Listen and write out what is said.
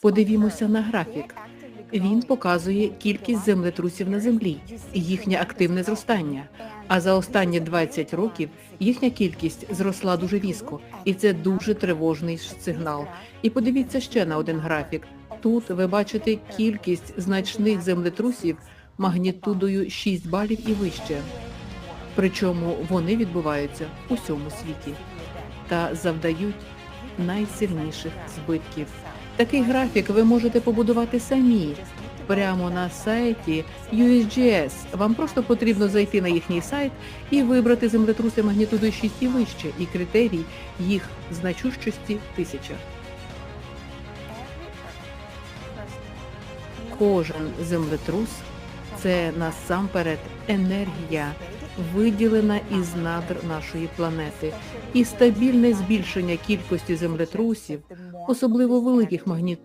Подивімося на графік. Він показує кількість землетрусів на землі їхнє активне зростання. А за останні 20 років їхня кількість зросла дуже різко, і це дуже тривожний сигнал. І подивіться ще на один графік. Тут ви бачите кількість значних землетрусів магнітудою 6 балів і вище. Причому вони відбуваються у всьому світі та завдають найсильніших збитків. Такий графік ви можете побудувати самі прямо на сайті USGS. Вам просто потрібно зайти на їхній сайт і вибрати землетруси магнітудою 6 і вище, і критерій їх значущості тисяча. Кожен землетрус це насамперед енергія, виділена із надр нашої планети, і стабільне збільшення кількості землетрусів, особливо великих магнітуд,